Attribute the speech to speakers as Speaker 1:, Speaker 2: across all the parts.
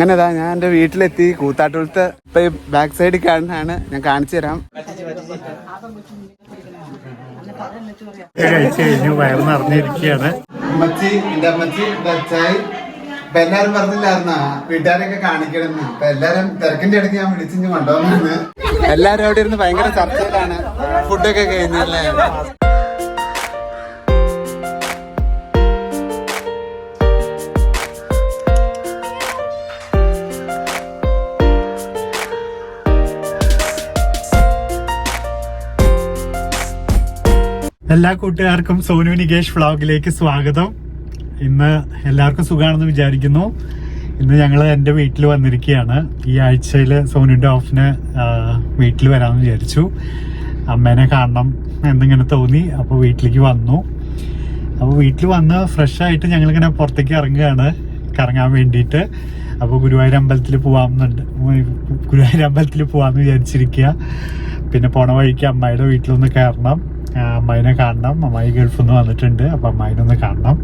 Speaker 1: അങ്ങനെ ഇതാ ഞാൻ എന്റെ വീട്ടിലെത്തി. കൂത്താട്ടുളത്ത് ഇപ്പൊ ബാക്ക് സൈഡ് കാണാനാണ് ഞാൻ കാണിച്ചു തരാം.
Speaker 2: കഴിഞ്ഞു വയറ് നിറഞ്ഞിരിക്കുകയാണ്.
Speaker 1: അമ്മച്ചി എന്റെ അമ്മച്ചി അച്ചായി. ഇപ്പൊ എല്ലാരും പറഞ്ഞില്ലായിരുന്ന വീട്ടുകാരൊക്കെ കാണിക്കണമെന്ന്. ഇപ്പൊ എല്ലാരും തിരക്കിന്റെ ഇടയ്ക്ക് ഞാൻ വിളിച്ചിഞ്ഞ് കൊണ്ടുപോകുന്നു എല്ലാരും അവിടെ ഇരുന്ന് ഭയങ്കര ചർച്ചയിലാണ്. ഫുഡൊക്കെ കഴിഞ്ഞല്ലേ
Speaker 2: എല്ലാ കൂട്ടുകാർക്കും സോനു നികേഷ് വ്ളോഗിലേക്ക് സ്വാഗതം. ഇന്ന് എല്ലാവർക്കും സുഖമാണെന്ന് വിചാരിക്കുന്നു. ഇന്ന് ഞങ്ങൾ എന്റെ വീട്ടിൽ വന്നിരിക്കുകയാണ്. ഈ ആഴ്ചയിൽ സോനുവിന്റെ ഓഫിന് വീട്ടിൽ വരാമെന്ന് വിചാരിച്ചു. അമ്മേനെ കാണണം എന്നിങ്ങനെ തോന്നി അപ്പോൾ വീട്ടിലേക്ക് വന്നു. അപ്പോൾ വീട്ടിൽ വന്ന് ഫ്രഷായിട്ട് ഞങ്ങളിങ്ങനെ പുറത്തേക്ക് ഇറങ്ങുകയാണ് കറങ്ങാൻ വേണ്ടിയിട്ട്. അപ്പോൾ ഗുരുവായൂർ അമ്പലത്തിൽ പോകാമെന്നുണ്ട് ഗുരുവായൂർ അമ്പലത്തിൽ പോകാമെന്ന് വിചാരിച്ചിരിക്കുക. പിന്നെ പോണ വഴിക്ക് അമ്മായിയുടെ വീട്ടിലൊന്ന് കയറണം. അമ്മായിനെ കാണണം. അമ്മായി ഗൾഫിൽ നിന്ന് വന്നിട്ടുണ്ട്. അപ്പൊ അമ്മായിനെ ഒന്ന് കാണണം.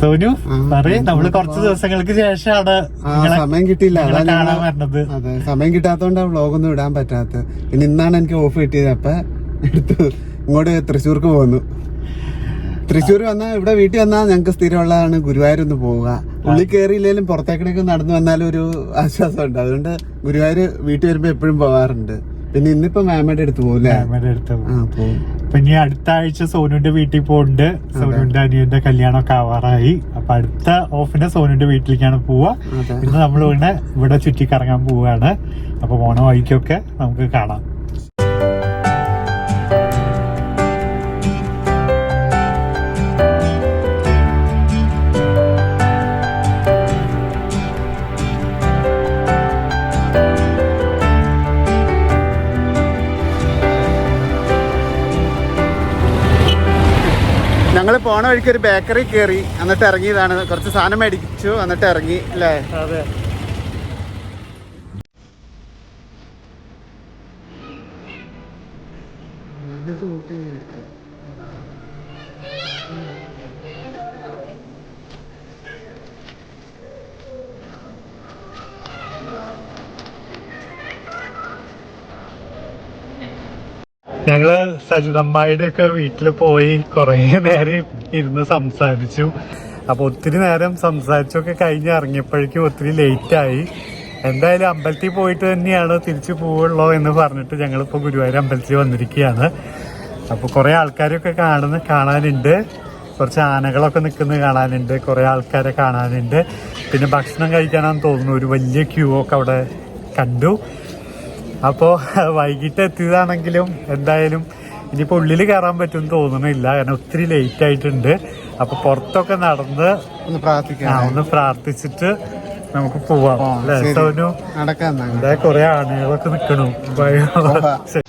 Speaker 2: സോനു പറയേ. നമ്മൾ കുറച്ച് ദിവസങ്ങൾക്ക് ശേഷമാണ്
Speaker 1: സമയം കിട്ടിയില്ല.
Speaker 2: കാണാൻ വരണത്.
Speaker 1: അതെ സമയം കിട്ടാത്തോണ്ടാ വ്ളോഗൊന്നും ഇടാൻ പറ്റാത്ത പിന്നെ ഇന്നാണ് എനിക്ക് ഓഫ് കിട്ടിയത്. അപ്പൊ എടുത്തു. ഇങ്ങോട്ട് തൃശ്ശൂർക്ക് പോന്നു. തൃശ്ശൂർ വന്നാ ഇവിടെ വീട്ടിൽ വന്നാൽ ഞങ്ങൾക്ക് സ്ഥിരമുള്ളതാണ്. ഗുരുവായൂർ ഒന്ന് പോവുക. ഉള്ളിൽ കയറിയില്ലെങ്കിലും പുറത്തേക്കിടേക്ക് നടന്നു വന്നാലും ഒരു ആശ്വാസമുണ്ട്. അതുകൊണ്ട് ഗുരുവായൂർ വീട്ടിൽ വരുമ്പോൾ എപ്പോഴും പോവാറുണ്ട്. പിന്നെ ഇന്നിപ്പോ മാമയുടെ അടുത്ത് പോകും
Speaker 2: അപ്പൊ ഇനി അടുത്ത ആഴ്ച സോനുവിന്റെ വീട്ടിൽ പോകുന്നുണ്ട് സോനുവിന്റെ അനിയന്റെ കല്യാണമൊക്കെ ആവാറായി. അപ്പൊ അടുത്ത ഓഫിന് സോനുവിന്റെ വീട്ടിലേക്കാണ് പോവുക. ഇന്ന് നമ്മൾ ഇവിടെ ഇവിടെ ചുറ്റി കറങ്ങാൻ പോവാണ് അപ്പൊ പോണ വഴിക്കൊക്കെ നമുക്ക് കാണാം.
Speaker 1: വഴിക്ക് ഒരു ബേക്കറി കയറി എന്നിട്ട് ഇറങ്ങിയതാണ്. കുറച്ച് സാധനം മേടിച്ചു എന്നിട്ട് ഇറങ്ങി അല്ലേ?
Speaker 2: അതെ. ഞങ്ങൾ സജിതമ്മയുടെ ഒക്കെ വീട്ടിൽ പോയി കുറേ നേരം ഇരുന്ന് സംസാരിച്ചു. അപ്പൊ ഒത്തിരി നേരം സംസാരിച്ചൊക്കെ കഴിഞ്ഞ് ഇറങ്ങിയപ്പോഴേക്കും ഒത്തിരി ലേറ്റ് ആയി. എന്തായാലും അമ്പലത്തിൽ പോയിട്ട് തന്നെയാണ് തിരിച്ചു പോവുള്ളോ എന്ന് പറഞ്ഞിട്ട് ഞങ്ങളിപ്പോ ഗുരുവായൂർ അമ്പലത്തിൽ വന്നിരിക്കുകയാണ്. അപ്പോൾ കുറേ ആൾക്കാരൊക്കെ കാണുന്ന കാണാനുണ്ട്. കുറച്ച് ആനകളൊക്കെ നിൽക്കുന്നത് കാണാനുണ്ട്. കുറേ ആൾക്കാരെ കാണാനുണ്ട്. പിന്നെ ഭക്ഷണം കഴിക്കാനാന്ന് തോന്നുന്നു. ഒരു വലിയ ക്യൂ ഒക്കെ അവിടെ കണ്ടു. അപ്പോ വൈകിട്ട് എത്തിയതാണെങ്കിലും എന്തായാലും ഇനിയിപ്പോൾ ഉള്ളിൽ കയറാൻ പറ്റുമെന്ന് തോന്നുന്നില്ല. കാരണം ഒത്തിരി ലേറ്റ് ആയിട്ടുണ്ട്. അപ്പോൾ പുറത്തൊക്കെ നടന്ന്
Speaker 1: ഒന്ന് പ്രാർത്ഥിക്കാം.
Speaker 2: ഒന്ന് പ്രാർത്ഥിച്ചിട്ട് നമുക്ക് പോവാം. അല്ലേ. സോനു കുറെ ആനകളൊക്കെ നിക്കണു. ശരി.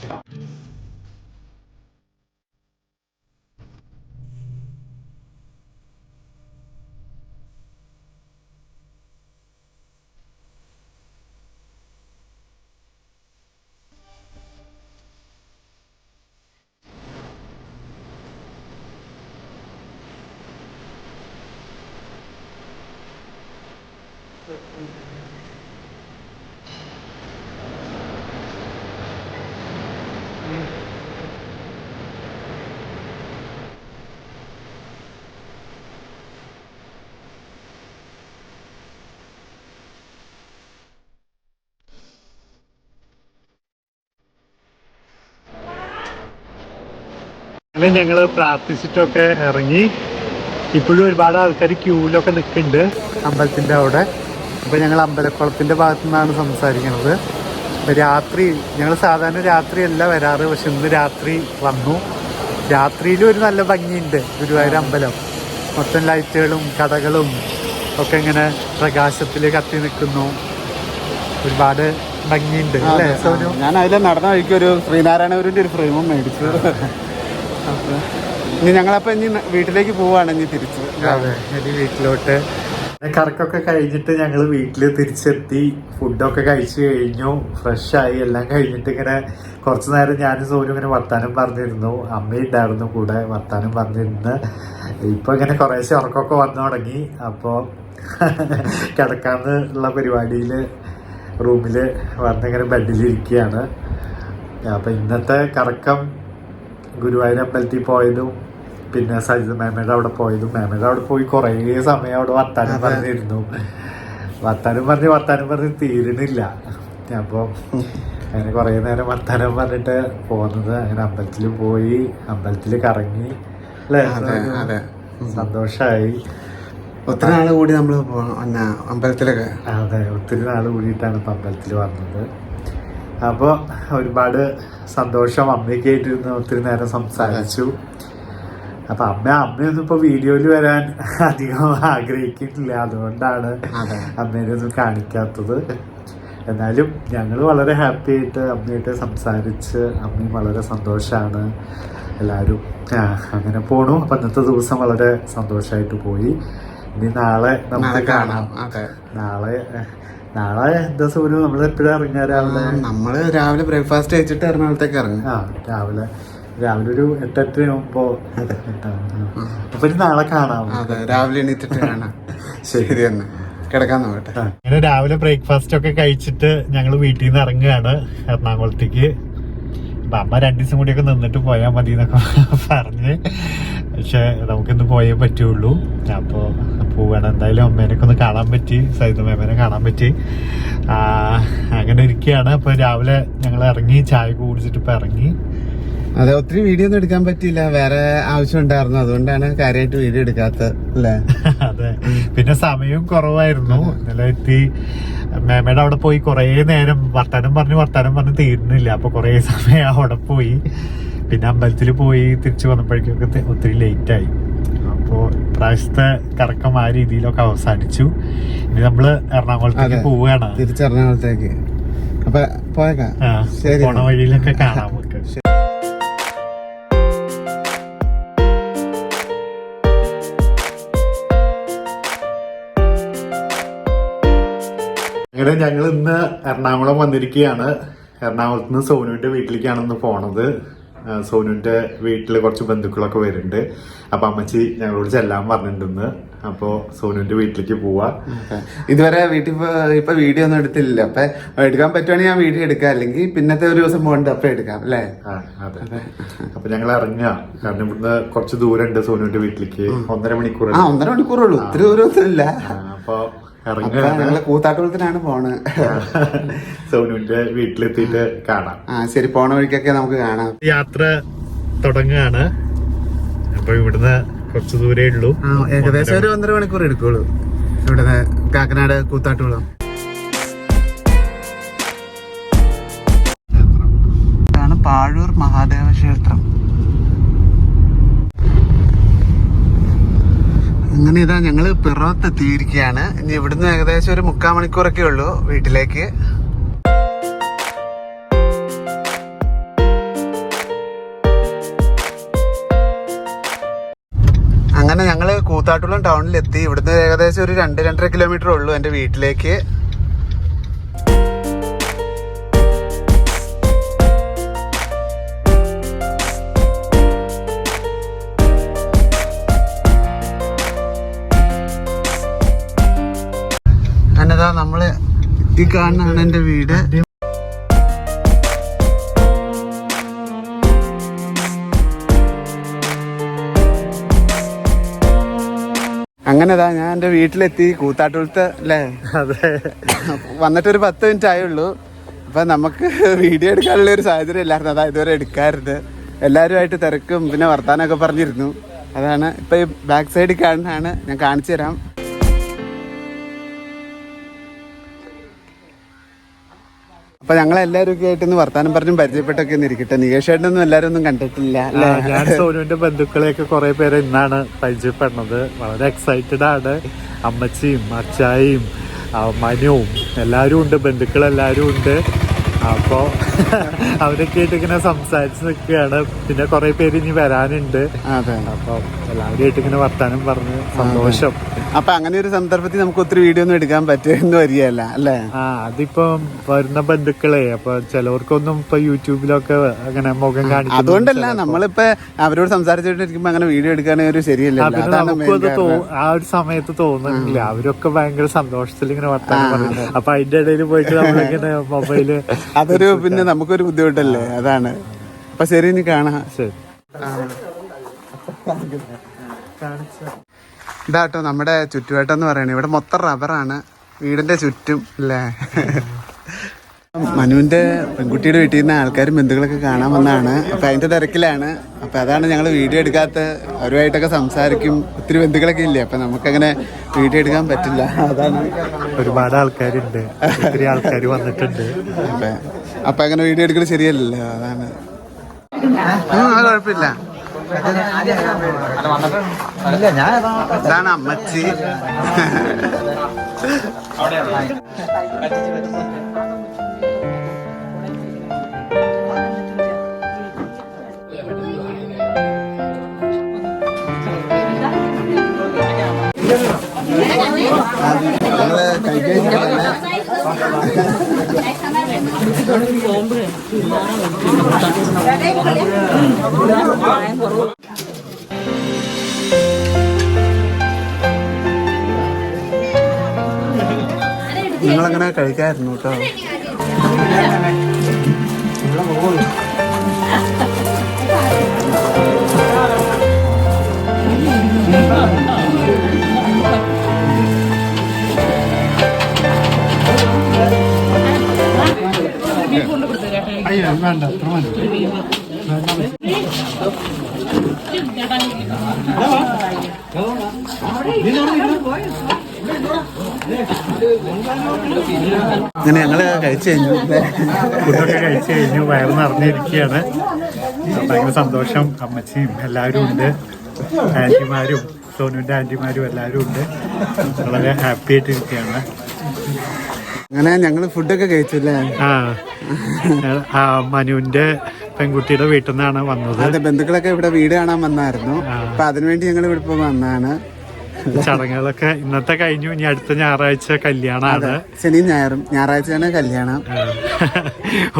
Speaker 2: അങ്ങനെ ഞങ്ങൾ പ്രാർത്ഥിച്ചിട്ടൊക്കെ ഇറങ്ങി. ഇപ്പോഴും ഒരുപാട് ആൾക്കാർ ക്യൂവിലൊക്കെ നിൽക്കുന്നുണ്ട് അമ്പലത്തിന്റെ അവിടെ. അപ്പോൾ ഞങ്ങൾ അമ്പലക്കുളത്തിന്റെ ഭാഗത്തു നിന്നാണ് സംസാരിക്കുന്നത്. അപ്പൊ രാത്രി ഞങ്ങൾ സാധാരണ രാത്രിയല്ല വരാറ് പക്ഷെ ഇന്ന് രാത്രി വന്നു. രാത്രിയിൽ ഒരു നല്ല ഭംഗിയുണ്ട് ഗുരുവായൂർ അമ്പലം. മൊത്തം ലൈറ്റുകളും കടകളും ഒക്കെ ഇങ്ങനെ പ്രകാശത്തിൽ കത്തി നിൽക്കുന്നു ഒരുപാട് ഭംഗിയുണ്ട്
Speaker 1: ഞാൻ അതിലെ നടന്ന വഴിക്ക് ഒരു ശ്രീനാരായണഗുരുവിന്റെ ഒരു ഫ്രെയിമും മേടിച്ചു. അപ്പൊ ഇനി ഞങ്ങളപ്പോ ഇനി വീട്ടിലേക്ക് പോവാണ് ഇനി തിരിച്ച്.
Speaker 2: അതെ ഇനി വീട്ടിലോട്ട്. കറക്കൊക്കെ കഴിഞ്ഞിട്ട് ഞങ്ങൾ വീട്ടിൽ തിരിച്ചെത്തി. ഫുഡൊക്കെ കഴിച്ചു കഴിഞ്ഞു. ഫ്രഷായി എല്ലാം കഴിഞ്ഞിട്ട് ഇങ്ങനെ കുറച്ചു നേരം ഞാനും സോനും ഇങ്ങനെ വർത്താനം പറഞ്ഞിരുന്നു. അമ്മയുണ്ടായിരുന്നു കൂടെ വർത്താനം പറഞ്ഞിരുന്ന്. ഇപ്പൊ ഇങ്ങനെ കുറേശ്ശെ ഉറക്കമൊക്കെ വന്നു തുടങ്ങി. അപ്പോൾ കിടക്കാന്ന് ഉള്ള പരിപാടിയിൽ റൂമിൽ വന്നിങ്ങനെ ബെഡിലിരിക്കുകയാണ്. അപ്പം ഇന്നത്തെ കറക്കം ഗുരുവായൂർ അമ്പലത്തിൽ പോയതും പിന്നെ സജിത മേമയുടെ അവിടെ പോയതും മേമയുടെ അവിടെ പോയി കുറേ സമയം അവിടെ വർത്താനം പറഞ്ഞിരുന്നു. വർത്താനം പറഞ്ഞ് വർത്താനം പറഞ്ഞ് തീരണില്ല അപ്പോൾ അങ്ങനെ കുറേ നേരം വർത്താനം പറഞ്ഞിട്ട് പോകുന്നത് അങ്ങനെ അമ്പലത്തിൽ പോയി അമ്പലത്തിൽ കറങ്ങി അല്ലേ? സന്തോഷമായി
Speaker 1: ഒത്തിരി നാൾ കൂടി നമ്മൾ അമ്പലത്തിലൊക്കെ?
Speaker 2: അതെ ഒത്തിരി നാൾ കൂടിയിട്ടാണ് ഇപ്പം അമ്പലത്തിൽ വന്നത്. അപ്പോൾ ഒരുപാട് സന്തോഷം. അമ്മയൊക്കെ ആയിട്ടിരുന്ന് ഒത്തിരി നേരം സംസാരിച്ചു. അപ്പൊ അമ്മ അമ്മയൊന്നും ഇപ്പൊ വീഡിയോയിൽ വരാൻ അധികം ആഗ്രഹിക്കുന്നില്ല അതുകൊണ്ടാണ്
Speaker 1: അതെ.
Speaker 2: അമ്മേനെ ഒന്നും കാണിക്കാത്തത്. എന്നാലും ഞങ്ങൾ വളരെ ഹാപ്പി ആയിട്ട് അമ്മയായിട്ട് സംസാരിച്ച് അമ്മയും വളരെ സന്തോഷമാണ് എല്ലാവരും അങ്ങനെ പോണു. അപ്പം അന്നത്തെ ദിവസം വളരെ സന്തോഷമായിട്ട് പോയി. ഇനി നാളെ നമുക്ക് കാണാം.
Speaker 1: അതെ.
Speaker 2: നാളെ നാളെ എന്താ സൂര്യ നമ്മൾ എപ്പോഴും ഇറങ്ങാ രാവിലെ?
Speaker 1: നമ്മൾ രാവിലെ ബ്രേക്ക്ഫാസ്റ്റ് കഴിച്ചിട്ട് എറണാകുളത്തേക്ക് ഇറങ്ങും.
Speaker 2: ആ രാവിലെ. രാവിലെ ഒരു എട്ടെട്ടരയാകുമ്പോ അപ്പൊ ഇനി നാളെ കാണാം.
Speaker 1: അതെ രാവിലെ എണീറ്റിട്ട് കാണാം. ശരി തന്നെ. കിടക്കാൻ നോക്കട്ടെ.
Speaker 2: അങ്ങനെ രാവിലെ ബ്രേക്ക്ഫാസ്റ്റ് ഒക്കെ കഴിച്ചിട്ട് ഞങ്ങൾ വീട്ടിൽ നിന്ന് ഇറങ്ങുകയാണ് എറണാകുളത്തേക്ക്. അമ്മ രണ്ടു ദിവസം കൂടിയൊക്കെ നിന്നിട്ട് പോയാൽ മതി എന്നൊക്കെ പറഞ്ഞ്. പക്ഷെ നമുക്കിന്ന് പോയേ പറ്റുള്ളൂ. അപ്പോൾ പോവാണ്. എന്തായാലും അമ്മേനൊക്കെ ഒന്ന് കാണാൻ പറ്റി. സൈതമേമനെ കാണാൻ പറ്റി. അങ്ങനെ ഇരിക്കുകയാണ്. അപ്പോൾ രാവിലെ ഞങ്ങൾ ഇറങ്ങി ചായ കുടിച്ചിട്ട് ഇപ്പൊ ഇറങ്ങി.
Speaker 1: അതെ ഒത്തിരി വീഡിയോ ഒന്നും എടുക്കാൻ പറ്റിയില്ല. വേറെ ആവശ്യം ഉണ്ടായിരുന്നു അതുകൊണ്ടാണ് കാര്യമായിട്ട് വീഡിയോ എടുക്കാത്തത് അല്ലേ?
Speaker 2: അതെ. പിന്നെ സമയവും കുറവായിരുന്നു. ഇന്നലെ എത്തി. മേമയുടെ അവിടെ പോയി കുറേ നേരം വർത്താനം പറഞ്ഞു വർത്താനം പറഞ്ഞ് തീരുന്നില്ല. അപ്പൊ കുറേ സമയം അവിടെ പോയി. പിന്നെ അമ്പലത്തിൽ പോയി തിരിച്ചു വന്നപ്പോഴേക്കൊക്കെ ഒത്തിരി ലേറ്റ് ആയി. അപ്പോൾ ഇപ്രാവശ്യത്തെ കറക്കം ആ രീതിയിലൊക്കെ അവസാനിച്ചു. ഇനി നമ്മൾ എറണാകുളത്തേക്ക് പോവുകയാണ്.
Speaker 1: തിരിച്ച് എറണാകുളത്തേക്ക്. അപ്പൊ പോയേക്കാം.
Speaker 2: പോണ വഴിയിലൊക്കെ കാണാം നമുക്ക്. അങ്ങനെ ഞങ്ങൾ ഇന്ന് എറണാകുളം വന്നിരിക്കുകയാണ് എറണാകുളത്ത് നിന്ന് സോനുവിന്റെ വീട്ടിലേക്കാണ് ഇന്ന് പോണത്. സോനുവിന്റെ വീട്ടിൽ കുറച്ച് ബന്ധുക്കളൊക്കെ വരുന്നുണ്ട്. അപ്പൊ അമ്മച്ചി ഞങ്ങളോട് ചെല്ലാൻ പറഞ്ഞിട്ടുണ്ടെന്ന് അപ്പോ സോനുവിന്റെ വീട്ടിലേക്ക് പോവാ.
Speaker 1: ഇതുവരെ വീട്ടിൽ ഇപ്പൊ വീഡിയോ ഒന്നും എടുത്തില്ല. അപ്പൊ എടുക്കാൻ പറ്റുവാണെങ്കിൽ ഞാൻ വീഡിയോ എടുക്കാം. അല്ലെങ്കിൽ പിന്നത്തെ ഒരു ദിവസം പോകണ്ട അപ്പൊ എടുക്കാം അല്ലേ?
Speaker 2: അതെ. അപ്പൊ ഞങ്ങൾ ഇറങ്ങുക. കാരണം ഇവിടുന്ന് കുറച്ച് ദൂരം ഉണ്ട് സോനുവിന്റെ വീട്ടിലേക്ക്. ഒന്നര മണിക്കൂർ
Speaker 1: ആ ഒന്നര മണിക്കൂറുള്ളൂ ഒത്തിരി ഇല്ല
Speaker 2: അപ്പൊ
Speaker 1: ഞങ്ങൾ കൂത്താട്ടുകുളത്തിനാണ് പോണ്.
Speaker 2: സോനുവിന്റെ വീട്ടിലെത്തിയിട്ട് കാണാം.
Speaker 1: ആ ശരി പോണ വഴിക്കൊക്കെ നമുക്ക് കാണാം.
Speaker 2: യാത്ര തുടങ്ങുകയാണ് അപ്പൊ ഇവിടുന്ന് കുറച്ച് ദൂരേ ഉള്ളൂ.
Speaker 1: ഏകദേശം ഒരു ഒന്നര മണിക്കൂർ എടുക്കുള്ളൂ. ഇവിടുന്ന് കാക്കനാട് കൂത്താട്ടുകുളം. അങ്ങനെ ഇതാ ഞങ്ങൾ പിറവത്ത് എത്തിയിരിക്കുകയാണ് ഇനി ഇവിടുന്ന് ഏകദേശം ഒരു മുക്കാൽ മണിക്കൂറൊക്കെ ഉള്ളൂ വീട്ടിലേക്ക്. അങ്ങനെ ഞങ്ങൾ കൂത്താട്ടുളം ടൗണിലെത്തി. ഇവിടുന്ന് ഏകദേശം ഒരു രണ്ട് രണ്ടര കിലോമീറ്റർ ഉള്ളൂ എന്റെ വീട്ടിലേക്ക്. അങ്ങനെതാ നമ്മൾ ഈ കാണുന്നതാണ് എന്റെ വീട്. അങ്ങനെതാ ഞാൻ എന്റെ വീട്ടിലെത്തി കൂത്താട്ടുളത്ത് അല്ലേ?
Speaker 2: അതെ.
Speaker 1: വന്നിട്ടൊരു പത്ത് മിനിറ്റ് ആയുള്ളൂ. അപ്പൊ നമുക്ക് വീഡിയോ എടുക്കാനുള്ള ഒരു സാഹചര്യം ഇല്ലായിരുന്നു. അതാ ഇതുവരെ എടുക്കാറുണ്ട്. എല്ലാവരുമായിട്ട് തിരക്കും പിന്നെ വർത്താനമൊക്കെ പറഞ്ഞിരുന്നു. അതാണ് ഇപ്പൊ ഈ ബാക്ക് സൈഡിൽ കാണുന്നതാണ്. ഞാൻ കാണിച്ചു തരാം. അപ്പൊ ഞങ്ങൾ എല്ലാവരും ഒക്കെ ആയിട്ട് വർത്താനം പറഞ്ഞും പരിചയപ്പെട്ടൊക്കെ ഇരിക്കട്ടെ. നികേഷേട്ടനൊന്നും എല്ലാരും ഒന്നും കണ്ടിട്ടില്ല
Speaker 2: ഞാൻ സോനുവിന്റെ ബന്ധുക്കളെയൊക്കെ കുറെ പേരെ ഇന്നാണ് പരിചയപ്പെടുന്നത്. വളരെ എക്സൈറ്റഡ് ആണ്. അമ്മച്ചിയും അച്ചായും മനുവും എല്ലാവരും ഉണ്ട് ബന്ധുക്കളെല്ലാവരും ഉണ്ട്. അപ്പോൾ അവരൊക്കെ ആയിട്ട് ഇങ്ങനെ സംസാരിച്ച് നിൽക്കുകയാണ്. പിന്നെ കുറെ പേര് ഇനി വരാനുണ്ട്. അപ്പൊ എല്ലാവരും ആയിട്ട് ഇങ്ങനെ വർത്താനം പറഞ്ഞ് സന്തോഷം.
Speaker 1: അപ്പൊ അങ്ങനെ ഒരു സന്ദർഭത്തിൽ നമുക്ക് ഒത്തിരി വീഡിയോ ഒന്നും എടുക്കാൻ പറ്റുമെന്ന് വരികയല്ല അല്ലേ?
Speaker 2: ആ അതിപ്പം വരുന്ന ബന്ധുക്കളെ അപ്പൊ ചിലവർക്കൊന്നും ഇപ്പൊ യൂട്യൂബിലൊക്കെ അങ്ങനെ മുഖം കാണിക്കും
Speaker 1: അതുകൊണ്ടല്ല നമ്മളിപ്പോ അവരോട് സംസാരിച്ചോണ്ടിരിക്കുമ്പോ അങ്ങനെ വീഡിയോ എടുക്കാനൊരു ശരിയല്ല.
Speaker 2: ആ ഒരു സമയത്ത് തോന്നുന്നില്ല. അവരൊക്കെ ഭയങ്കര സന്തോഷത്തിൽ ഇങ്ങനെ വർത്താനം പറഞ്ഞു അപ്പൊ അതിന്റെ ഇടയിൽ പോയിട്ട് നമ്മളിങ്ങനെ മൊബൈൽ
Speaker 1: അതൊരു പിന്നെ നമുക്കൊരു ബുദ്ധിമുട്ടല്ലേ? അതാണ്. അപ്പൊ ശരി ഇനി കാണാം.
Speaker 2: ശരി.
Speaker 1: ഇതാട്ടോ നമ്മുടെ ചുറ്റുവട്ടം എന്ന് പറയുന്നത്. ഇവിടെ മൊത്തം റബ്ബറാണ് വീടിന്റെ ചുറ്റും അല്ലേ? മനുവിന്റെ പെൺകുട്ടിയുടെ വീട്ടിൽ നിന്ന് ആൾക്കാരും ബന്ധുക്കളൊക്കെ കാണാൻ വന്നാണ് അപ്പൊ അതിന്റെ തിരക്കിലാണ്. അപ്പൊ അതാണ് ഞങ്ങൾ വീഡിയോ എടുക്കാത്ത അവരുമായിട്ടൊക്കെ സംസാരിക്കും. ഒത്തിരി ബന്ധുക്കളൊക്കെ ഇല്ലേ? അപ്പൊ നമുക്കങ്ങനെ വീഡിയോ എടുക്കാൻ പറ്റില്ല. അതാണ്
Speaker 2: ഒരുപാട് ആൾക്കാരുണ്ട്. ഒത്തിരി ആൾക്കാർ വന്നിട്ടുണ്ട്.
Speaker 1: അപ്പൊ അപ്പൊ അങ്ങനെ വീഡിയോ എടുക്കുന്നത് ശരിയല്ലല്ലോ. അതാണ്. ഉം, അത്. ഞാൻ ഇതാണ് അമ്മച്ചി ഞങ്ങൾ കഴിക്കാൻ നിങ്ങളങ്ങനെ കഴിക്കായിരുന്നു കേട്ടോ.
Speaker 2: വേണ്ട അത്ര മതി.
Speaker 1: അങ്ങനെ ഞങ്ങൾ കഴിച്ചു കഴിഞ്ഞു.
Speaker 2: ഫുഡൊക്കെ കഴിച്ചു കഴിഞ്ഞു വയറ് നിറഞ്ഞിരിക്കുകയാണ്. ഭയങ്കര സന്തോഷം. അമ്മച്ചിയും എല്ലാവരും ഉണ്ട്. ആന്റിമാരും സോനുവിന്റെ ആന്റിമാരും എല്ലാവരും ഉണ്ട്. വളരെ ഹാപ്പി ആയിട്ടിരിക്കുകയാണ്
Speaker 1: അങ്ങനെ ഞങ്ങൾ ഫുഡൊക്കെ കഴിച്ചില്ലേ?
Speaker 2: ആ. മനുവിന്റെ പെൺകുട്ടിയുടെ വീട്ടിൽ നിന്നാണ് വന്നത്.
Speaker 1: അതെ ബന്ധുക്കളൊക്കെ ഇവിടെ വീട് കാണാൻ വന്നായിരുന്നു. അപ്പൊ അതിനുവേണ്ടി ഞങ്ങൾ ഇവിടെ ഇപ്പൊ വന്നാണ്.
Speaker 2: ചടങ്ങുകളൊക്കെ ഇന്നത്തെ കഴിഞ്ഞു ഇനി അടുത്ത ഞായറാഴ്ച കല്യാണമാണ്
Speaker 1: ശനി ഞായറും. ഞായറാഴ്ചയാണ് കല്യാണം.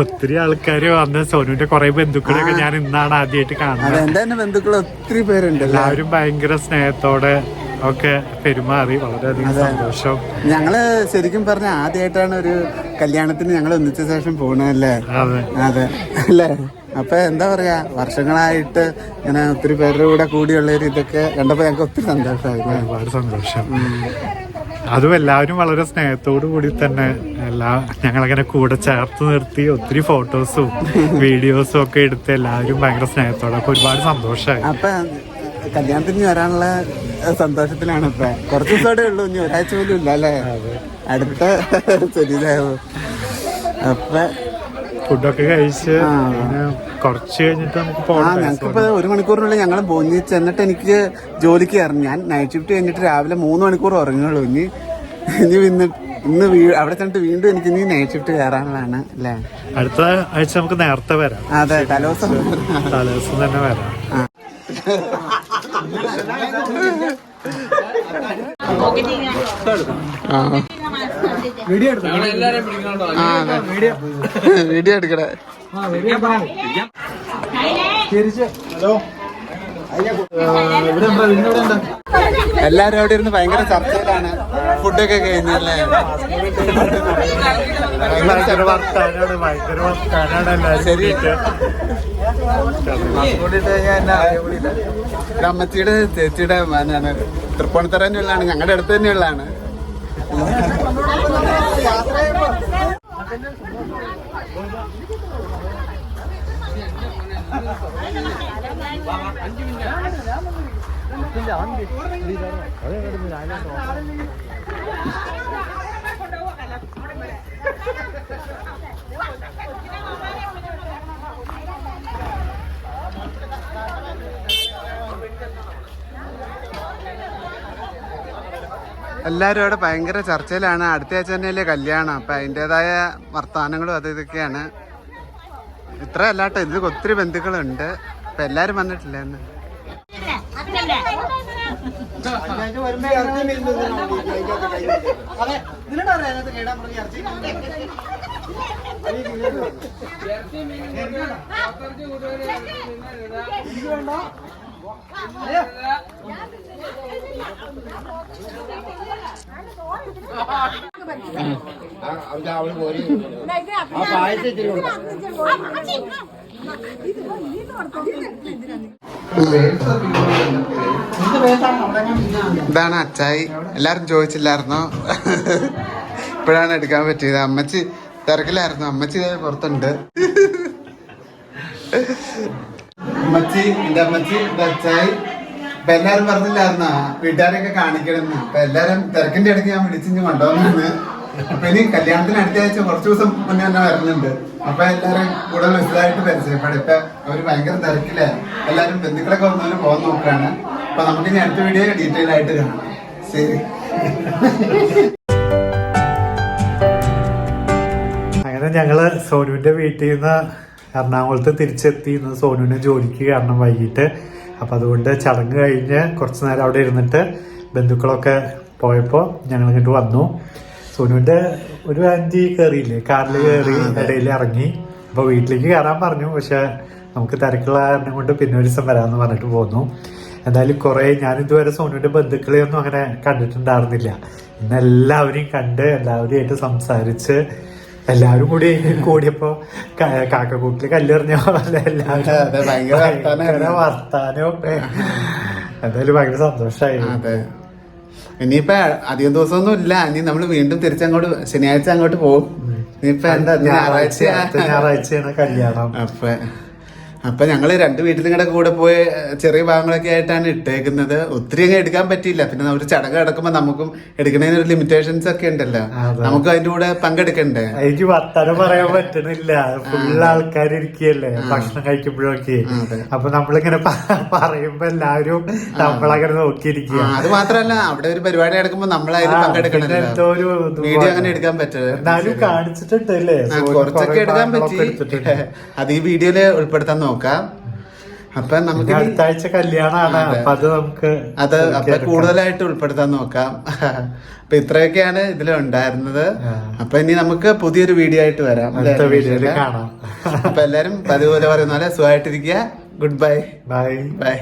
Speaker 2: ഒത്തിരി ആൾക്കാർ വന്ന് സോനുവിന്റെ കുറെ ബന്ധുക്കളൊക്കെ ഞാൻ ഇന്നാണ് ആദ്യമായിട്ട് കാണുന്നത്.
Speaker 1: എന്റെ ബന്ധുക്കൾ ഒത്തിരി പേരുണ്ട്
Speaker 2: എല്ലാവരും ഭയങ്കര സ്നേഹത്തോടെ ഒക്കെ പെരുമാറി വളരെയധികം സന്തോഷം.
Speaker 1: ഞങ്ങൾ ശരിക്കും പറഞ്ഞ ആദ്യമായിട്ടാണ് ഒരു കല്യാണത്തിന് ഞങ്ങൾ ഒന്നിച്ച ശേഷം പോണല്ലേ
Speaker 2: അതെ.
Speaker 1: അതെ. അല്ലേ? അപ്പൊ എന്താ പറയാ വർഷങ്ങളായിട്ട് ഇങ്ങനെ ഒത്തിരി പേരുടെ കൂടെ കൂടിയുള്ള ഒരു ഇതൊക്കെ കണ്ടപ്പോ ഞങ്ങൾക്ക് ഒത്തിരി സന്തോഷമായിരുന്നു
Speaker 2: ഒരുപാട് സന്തോഷം. അതും എല്ലാവരും വളരെ സ്നേഹത്തോടു കൂടി തന്നെ എല്ലാ ഞങ്ങളങ്ങനെ കൂടെ ചേർത്ത് നിർത്തി ഒത്തിരി ഫോട്ടോസും വീഡിയോസും ഒക്കെ എടുത്ത് എല്ലാവരും ഭയങ്കര സ്നേഹത്തോടെ അപ്പൊ ഒരുപാട് സന്തോഷമായി.
Speaker 1: കല്യാണത്തിന് ഇനി വരാനുള്ള സന്തോഷത്തിലാണ് ഇപ്പൊ. കുറച്ച് ദിവസമേ ഉള്ളൂ ഇനി ഒരാഴ്ച പോലും ഇല്ല അല്ലേ? അടുത്ത ശരിയാവും അപ്പൊ
Speaker 2: ഫുഡൊക്കെ കഴിച്ച് കുറച്ച് കഴിഞ്ഞിട്ട് നമുക്ക്
Speaker 1: ആ ഞങ്ങൾക്കിപ്പോ ഒരു മണിക്കൂറിനുള്ളിൽ ഞങ്ങൾ പോയി ചെന്നിട്ട് എനിക്ക് ജോലിക്ക് ഇറങ്ങി ഞാൻ നൈറ്റ് ഷിഫ്റ്റ് കഴിഞ്ഞിട്ട് രാവിലെ മൂന്ന് മണിക്കൂർ ഉറങ്ങുള്ളൂ. ഇനി ഇനി ഇന്ന് ഇന്ന് അവിടെ ചെന്നിട്ട് വീണ്ടും എനിക്ക് ഇനി നൈറ്റ് ഷിഫ്റ്റ് കയറാനുള്ളതാണ് അല്ലേ?
Speaker 2: അടുത്ത ആഴ്ച നമുക്ക് നേരത്തെ വരാം.
Speaker 1: അതെ തലേദിവസം.
Speaker 2: തലേദിവസം തന്നെ വരാം.
Speaker 1: വീഡിയോ എടുക്കണേ എല്ലാരും അവിടെ ഇരുന്ന് ഭയങ്കര ചർച്ചയിലാണ് ഫുഡൊക്കെ കഴിഞ്ഞല്ലേ ശരി. അമ്മച്ചിയുടെ ചേച്ചിയുടെ ഞാൻ തൃപ്പൂണിത്തറ തന്നെയുള്ളതാണ് ഞങ്ങളുടെ അടുത്ത് തന്നെയുള്ളതാണ്. എല്ലാവരും അവിടെ ഭയങ്കര ചർച്ചയിലാണ് അടുത്ത ആഴ്ച തന്നെയല്ലേ കല്യാണം അപ്പം അതിന്റെതായ വർത്തമാനങ്ങളും അത് ഇതൊക്കെയാണ് ഇത്ര അല്ലാട്ടോ ഇതിൽ ഒത്തിരി ബന്ധുക്കളുണ്ട് അപ്പം എല്ലാവരും വന്നിട്ടില്ല എന്ന് ഇതാണ് അച്ചായി. എല്ലാരും ചോദിച്ചില്ലായിരുന്നോ? ഇപ്പോഴാണ് എടുക്കാൻ പറ്റിയത്. അമ്മച്ചി തിരക്കിലായിരുന്നു. അമ്മച്ചി പുറത്തുണ്ട്. അമ്മച്ചി എന്റെ അമ്മച്ചി അച്ചായി. ഇപ്പൊ എല്ലാരും പറഞ്ഞില്ലായിരുന്ന? വീട്ടുകാരെയൊക്കെ കാണിക്കണമെന്ന്. ഇപ്പൊ എല്ലാരും തിരക്കിന്റെ ഇടയ്ക്ക് ഞാൻ വിളിച്ചിഞ്ഞ് കൊണ്ടുവന്നാണ്. അപ്പൊ ഇനി കല്യാണത്തിന് അടുത്ത ആഴ്ച കുറച്ച് ദിവസം മുന്നേ തന്നെ വരുന്നുണ്ട്. അപ്പൊ എല്ലാരും കൂടെ മനസ്സിലായിട്ട് പരിചയപ്പെടും. ഇപ്പൊ അവർ ഭയങ്കര തിരക്കില്ലേ എല്ലാരും ബന്ധുക്കളൊക്കെ വന്നവര് പോകാൻ നോക്കുകയാണ്. അപ്പൊ നമുക്ക് ഇനി അടുത്ത വീഡിയോ ഡീറ്റെയിൽ ആയിട്ട് കാണാം. ശരി.
Speaker 2: അങ്ങനെ ഞങ്ങൾ സോനുവിന്റെ വീട്ടിൽ നിന്ന് എറണാകുളത്ത് തിരിച്ചെത്തി ഇന്ന് സോനുവിനെ ജോലിക്ക് കാരണം വൈകിട്ട്. അപ്പോൾ അതുകൊണ്ട് ചടങ്ങ് കഴിഞ്ഞ് കുറച്ച് നേരം അവിടെ ഇരുന്നിട്ട് ബന്ധുക്കളൊക്കെ പോയപ്പോൾ ഞങ്ങൾ ഇങ്ങോട്ട് വന്നു. സോനുവിന്റെ ഒരു ആന്റി കയറിയില്ലേ കാറിൽ കയറി ഇടയിൽ ഇറങ്ങി. അപ്പോൾ വീട്ടിലേക്ക് കയറാൻ പറഞ്ഞു. പക്ഷേ നമുക്ക് തിരക്കുള്ള കാരണം കൊണ്ട് പിന്നെ ഒരു ദിവസം വരാമെന്ന് പറഞ്ഞിട്ട് പോന്നു. എന്തായാലും കുറേ ഞാൻ ഇതുവരെ സോനുവിന്റെ ബന്ധുക്കളെ ഒന്നും അങ്ങനെ കണ്ടിട്ടുണ്ടായിരുന്നില്ല. ഇന്ന് എല്ലാവരെയും കണ്ട് എല്ലാവരെയായിട്ട് സംസാരിച്ച് എല്ലാവരും കൂടി കൂടിയപ്പോ കാക്കക്കൂട്ടിൽ കല്ലെറിഞ്ഞ പോലെ എല്ലാവരും വർത്താനൊക്കെ എന്തായാലും ഭയങ്കര സന്തോഷായി.
Speaker 1: അതെ. ഇനിയിപ്പോ അധികം ദിവസമൊന്നും ഇല്ല. ഇനി നമ്മൾ വീണ്ടും തിരിച്ചങ്ങോട്ട് ശനിയാഴ്ച അങ്ങോട്ട് പോകും. ഇനിയിപ്പോ എന്താ ഞായറാഴ്ച
Speaker 2: ഞായറാഴ്ചയാണ് കല്യാണം.
Speaker 1: അപ്പൊ അപ്പൊ ഞങ്ങൾ രണ്ട് വീട്ടിലും കൂടെ കൂടെ പോയി ചെറിയ ഭാഗങ്ങളൊക്കെ ആയിട്ടാണ് ഇട്ടേക്കുന്നത്. ഒത്തിരി അങ്ങ് എടുക്കാൻ പറ്റിയില്ല. പിന്നെ ഒരു ചടങ്ങ് കിടക്കുമ്പോ നമുക്കും എടുക്കുന്നതിന് ഒരു ലിമിറ്റേഷൻസ് ഒക്കെ ഉണ്ടല്ലോ. നമുക്ക് അതിന്റെ കൂടെ പങ്കെടുക്കണ്ടേ?
Speaker 2: എനിക്ക് വർത്താനം പറയാൻ പറ്റണില്ല. ഫുള്ള് ആൾക്കാർ ഇരിക്കുകയല്ലേ ഭക്ഷണം കഴിക്കുമ്പോഴൊക്കെ. അപ്പൊ നമ്മളിങ്ങനെ പറയുമ്പോ എല്ലാവരും നമ്മളങ്ങനെ നോക്കിയിരിക്കുക.
Speaker 1: അത് മാത്രല്ല അവിടെ ഒരു പരിപാടി നടക്കുമ്പോ നമ്മൾ അതിൽ പങ്കെടുക്കണല്ലോ. വീഡിയോ അങ്ങനെ എടുക്കാൻ പറ്റില്ല
Speaker 2: എന്നാലും കാണിച്ചിട്ടുണ്ട്
Speaker 1: കുറച്ചൊക്കെ എടുക്കാൻ പറ്റി. അത് ഈ വീഡിയോയിൽ ഉൾപ്പെടുത്താൻ നോക്കാം അപ്പൊ നമുക്ക്
Speaker 2: അടുത്താഴ്ച
Speaker 1: ഇനി-
Speaker 2: അടുത്ത ആഴ്ച കല്യാണമാണ് അപ്പൊ അത് നമുക്ക്
Speaker 1: അത് അപ്പൊ കൂടുതലായിട്ട് ഉൾപ്പെടുത്താൻ നോക്കാം. അപ്പൊ ഇത്രയൊക്കെയാണ് ഇതിൽ ഉണ്ടായിരുന്നത്. അപ്പൊ ഇനി നമുക്ക് പുതിയൊരു വീഡിയോ ആയിട്ട് വരാം.
Speaker 2: അടുത്ത വീഡിയോയിൽ കാണാം.
Speaker 1: അപ്പൊ എല്ലാരും പതിപോലെ പറയുന്ന പോലെ സുഖമായിട്ടിരിക്കുക. Good bye
Speaker 2: bye
Speaker 1: bye